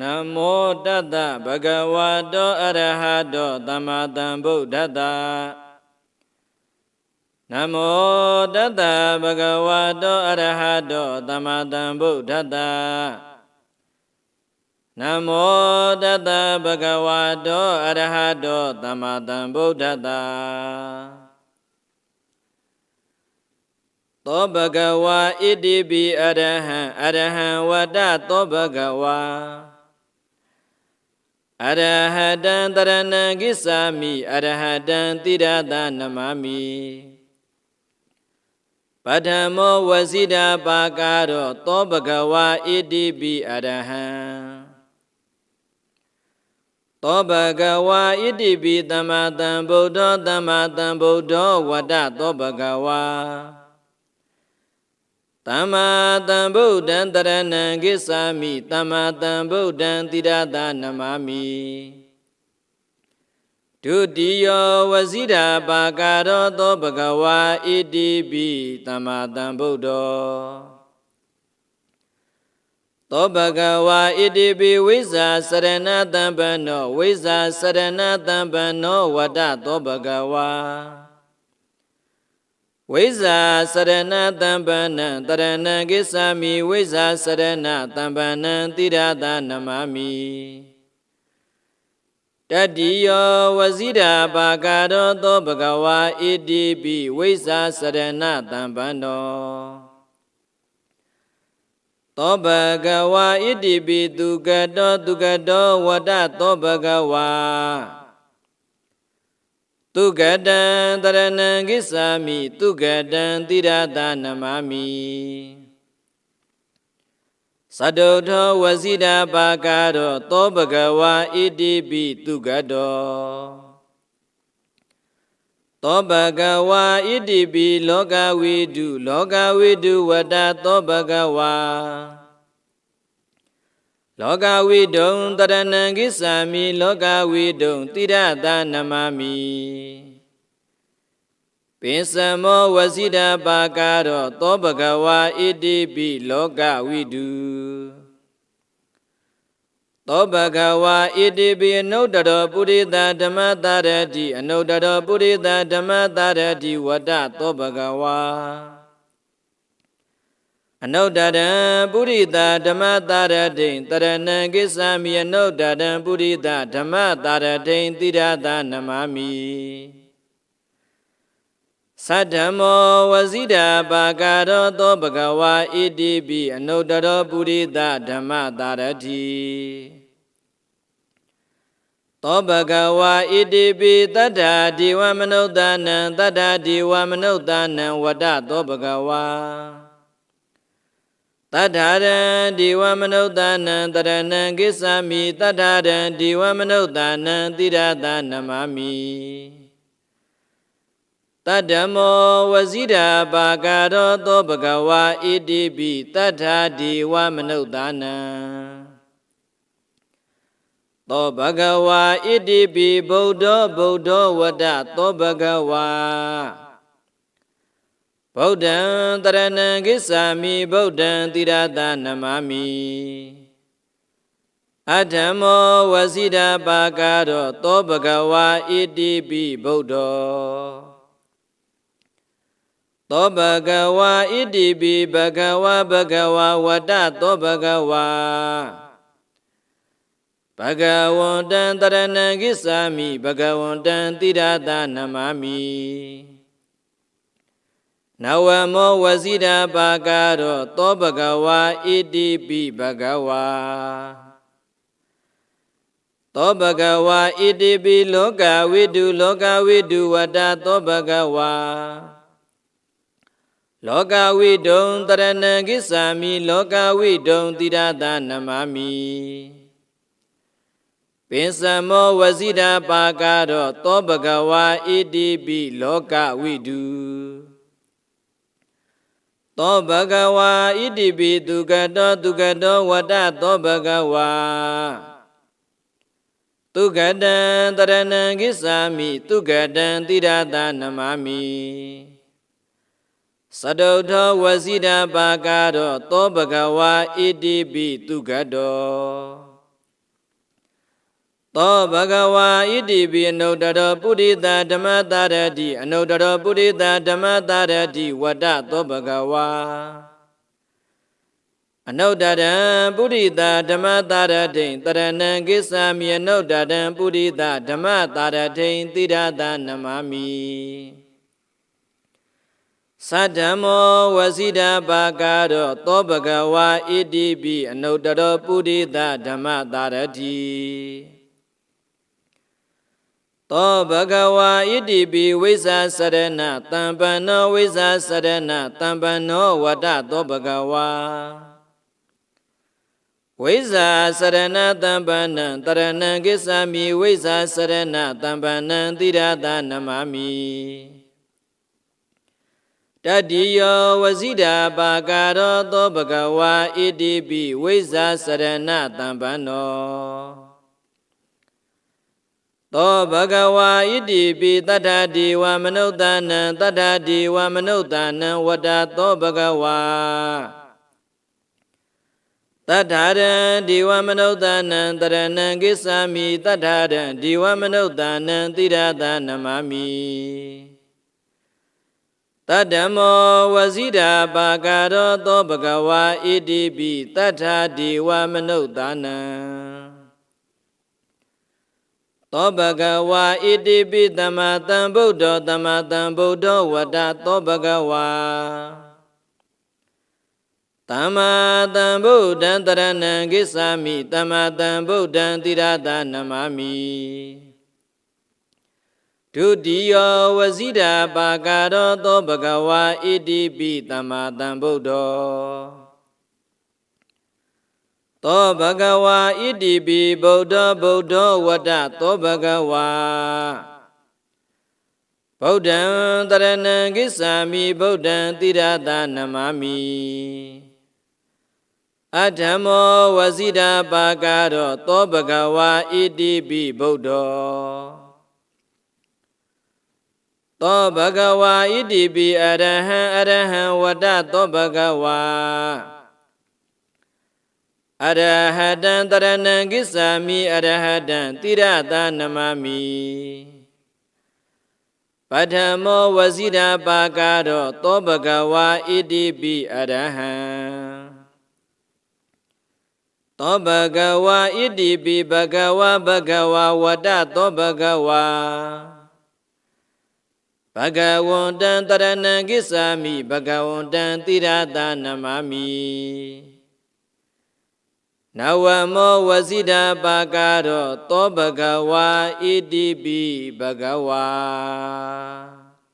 နမောတတ္တဗဂဝတောအရဟတောသမ္မာသမ္ဗုဒ္ဓတ္တနမောတတ္တဗဂဝတောအရဟတောသမ္မာသမ္ဗုဒ္ဓတ္တနမောတတ္တဗဂဝတောအရဟတောသမ္မာသမ္ဗုဒ္ဓတ္တသောဘဂဝါဣတိပိအရဟံအရဟံဝတ္တသောဘဂဝါ အရဟတံတရဏံကိစ္ဆာမိအရဟတံတိရတနမမိပထမောဝစီတာပါကာရောသောဘဂဝါဣတိပိအရဟံသောဘဂဝါဣတိပိသမ္မာသမ္ဗုဒ္ဓောသမ္မာသမ္ဗုဒ္ဓောဝတ္တသောဘဂဝါ သမ္မာသမ္ဗုဒ္ဓံတရဏံကိစ္ဆာမိသမ္မာသမ္ဗုဒ္ဓံတိရတနမမိဒုတိယဝစီတာပါကာရောသောဘဂဝါဣတိပိသမ္မာသမ္ဗုဒ္ဓောသောဘဂဝါဣတိပိဝိဇ္ဇာစရဏတံပနောဝိဇ္ဇာစရဏတံပနောဝတ္တသောဘဂဝါ ဝိဇ္ဇာစရဏတံပနံတရဏံကိစ္ဆာမိဝိဇ္ဇာစရဏတံပနံတိရတာနမမိတတိယောဝဇိတာပါကာရောသောဘဂဝါဣတိပိဝိဇ္ဇာစရဏတံပနောသောဘဂဝါဣတိပိသူကတောသူကတောဝတ္တသောဘဂဝါ သူကတံတရဏံကိစ္ဆာမိသူကတံတိရတာနမမိသတ္တုထောဝစီတာပါကာရောသောဘဂဝါဣတိပိသူကတောသောဘဂဝါဣတိပိလောကဝိတုလောကဝိတုဝတ္တသောဘဂဝါ လောကဝိတုံတရဏံကိစ္ဆာမိလောကဝိတုံတိရတာနမမိပိစမောဝစီတာပါကာရောသောဘဂဝါဣတိပိလောကဝိတုသောဘဂဝါဣတိပိအနုတ္တရောပုရိသဓမ္မတာရတိအနုတ္တရောပုရိသဓမ္မတာရတိဝတ္တသောဘဂဝါ အနုတ္တရံပုရိသဓမ္မတာရတိတရဏံကိစ္ဆာမိအနုတ္တရံပုရိသဓမ္မတာရတိတိရတာနမမိသတ္တမောဝဇိတာပါကာရောသောဘဂဝါဣတိပိအနုတ္တရောပုရိသဓမ္မတာရတိသောဘဂဝါဣတိပိတတ္ထာဒီဝမနုဿာနံတတ္ထာဒီဝမနုဿာနံဝတ္တသောဘဂဝါ တတ္ထာရံဒီဝမနုဿာနံတရဏံကိစ္ဆာမိတတ္ထာရံဒီဝမနုဿာနံတိရတာနမမိတတ္တမောဝဇိတာပါကာရောသောဘဂဝါဣတိပိတတ္ထာဒီဝမနုဿာနံသောဘဂဝါဣတိပိဗုဒ္ဓောဗုဒ္ဓောဝတ္တသောဘဂဝါ ဗုဒ္ဓံတရဏံကိစ္ဆာမိဗုဒ္ဓံတိရတာနမမိအထမောဝစီတာပါကာရောသောဘဂဝါဣတိပိဗုဒ္ဓောသောဘဂဝါဣတိပိဘဂဝါဘဂဝါဝတ္တသောဘဂဝါဘဂဝန္တံတရဏံကိစ္ဆာမိဘဂဝန္တံတိရတာနမမိ နဝမောဝစီတာပါကာရောသောဘဂဝါဣတိပိဘဂဝါသောဘဂဝါဣတိပိလောကဝိတုလောကဝိတုဝတ္တသောဘဂဝါလောကဝိတုံတရဏံကိစ္ဆာမိလောကဝိတုံတိရတာနမမိပိစမောဝစီတာပါကာရောသောဘဂဝါဣတိပိလောကဝိတု သောဘဂဝါဣတိပိသူကတောသူကတောဝတ္တသောဘဂဝါသူကတံတရဏံကိစ္ဆာမိသူကတံတိရတာနမမိသတုထောဝစီတာပါကာရောသောဘဂဝါဣတိပိသူကတော သောဘဂဝါဣတိပိအနုတ္တရောပုရိသဓမ္မတာရတိအနုတ္တရောပုရိသဓမ္မတာရတိဝတ္တသောဘဂဝါအနုတ္တရံပုရိသဓမ္မတာရတိတရဏံကိစ္ဆာမိအနုတ္တရံပုရိသဓမ္မတာရတိသီရသနမမိသတ္တမောဝစီဒာပါကာရောသောဘဂဝါဣတိပိအနုတ္တရောပုရိသဓမ္မတာရတိ သောဘဂဝါဣတိပိဝိဇာစရဏတံပန္နောဝိဇာစရဏတံပန္နောဝတ္တသောဘဂဝါဝိဇာစရဏတံပန္နံတရဏံကိစ္ဆာမိဝိဇာစရဏတံပန္နံတိရသနမမိတတိယောဝဇိဒာပါကာရောသောဘဂဝါဣတိပိဝိဇာစရဏတံပန္နော သောဘဂဝါဣတိပိတတ္ထာဒီဝမနုဿာနံတတ္ထာဒီဝမနုဿာနံဝတ္တသောဘဂဝါတတ္ထာရံဒီဝမနုဿာနံတရဏံကိစ္ဆာမိတတ္ထာရံဒီဝမနုဿာနံတိရသနမမိတတ္တမောဝဇိဒာပါကာရောသောဘဂဝါဣတိပိတတ္ထာဒီဝမနုဿာနံ သောဘဂဝါဣတိပိသမ္မာတံဗုဒ္ဓောသမ္မာတံဗုဒ္ဓောဝတ္တသောဘဂဝါသမ္မာတံဗုဒ္ဓံတရဏံကိစ္ဆာမိသမ္မာတံဗုဒ္ဓံတိရသနမမိဒုတိယဝဇိဒာပါကာရောသောဘဂဝါဣတိပိသမ္မာတံဗုဒ္ဓော သောဘဂဝါဣတိပိဗုဒ္ဓဗုဒ္ဓဝတ္တသောဘဂဝါဗုဒ္ဓံတရဏံကိစ္ဆာမိဗုဒ္ဓံတိရသနမမိအဓမ္မောဝဇိဒာပါကာရောသောဘဂဝါဣတိပိဗုဒ္ဓောသောဘဂဝါဣတိပိအရဟံအရဟံဝတ္တသောဘဂဝါ အရဟတံတရဏံကိစ္ဆာမိအရဟတံတိရသနမမိပထမောဝဇိဒာပါကာရောသောဘဂဝါဣတိပိအရဟံသောဘဂဝါဣတိပိဘဂဝါဘဂဝါဝတ္တသောဘဂဝါဘဂဝန္တံတရဏံကိစ္ဆာမိဘဂဝန္တံတိရသနမမိ နဝမောဝစီဒာပါကာရော သောဘဂဝါဣတိပိဘဂဝါ